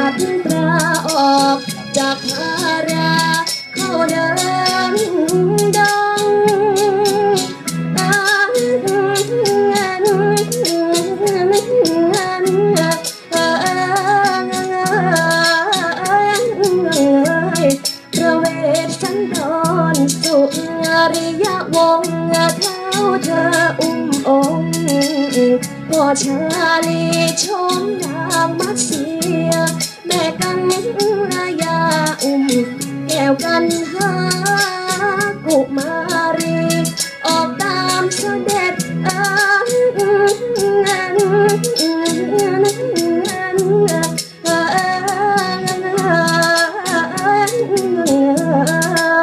ากพากภาราเข้าเดินดงประเวทสันดอนสุริยวงศ์เท้าเธออุ้มองค์พ่อชาลีชมนา แก้วกันหากุมารี ออกตามเสด็จเอ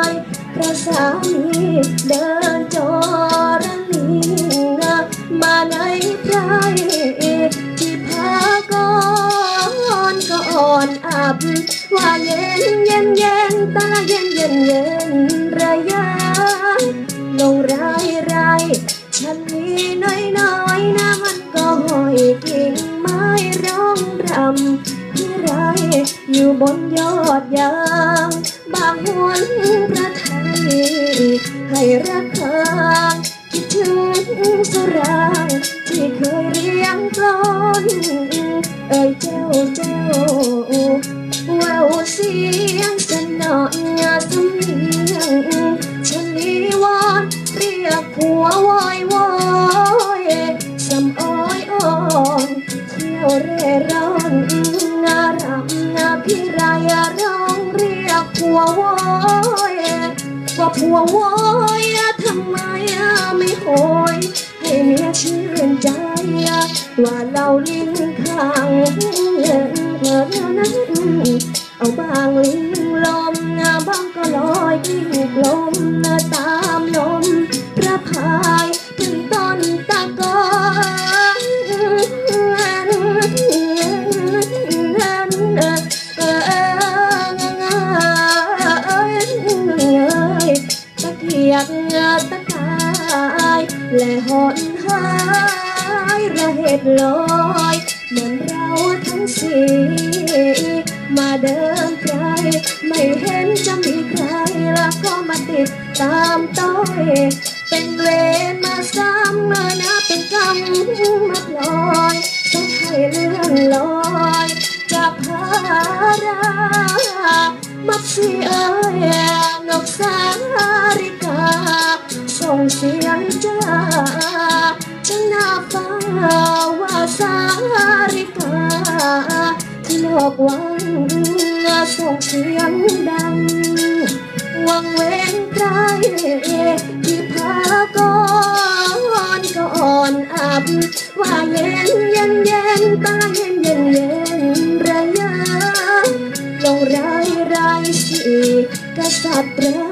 ยพระสามีเดินจรณีมาใน บ ว่าเย็นเย็นเย็นตาเย็นเย็นเย็นระยะลงไรไรฉันมีน้อยน้อยนะมันก็ห้อยกิ่งไม้ร้องรำที่ไรอยู่บนยอดยางบางหวนพระไทยให้รักเธอคิดถึงสรางที่เคยเรียงกลอนเอ่ยเจ้าเจ้า เที่ยวเร่ร่อนงารำนาพิรายร้องเรียกผัวโวยว่าผัวโวยทำไมไม่โหยให้เมียชื่นใจ ว่าเราลิ้นข้างเงินเงินนั้นเอาบางลิงลมบางก็ลอยกิ้งลม และหอนหายระเหตุลอยเหมือนเราทั้งสี่มาเดินไกลไม่เห็นจะมีใครแล้วก็มาติดตามต้อยเป็นเวรมาซ้ำมานะเป็นกรรมมาปล่อยต้องให้เลื่อนลอยจากพารามักสีเอ้ยนกสาริกาส่งเสียงเจ้า ฉันน่าว่าสาริกาที่โลกวังส่งเสียงดัง วังเว้นไกลที่พากอนก่อนอับ ว่าเย็นเย็นเย็นตาเย็นเย็นเย็นระยะลงไรไรสิกษัตริย์รา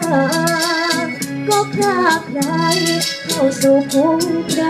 ก็คลาใครเข้าสู่พงไพร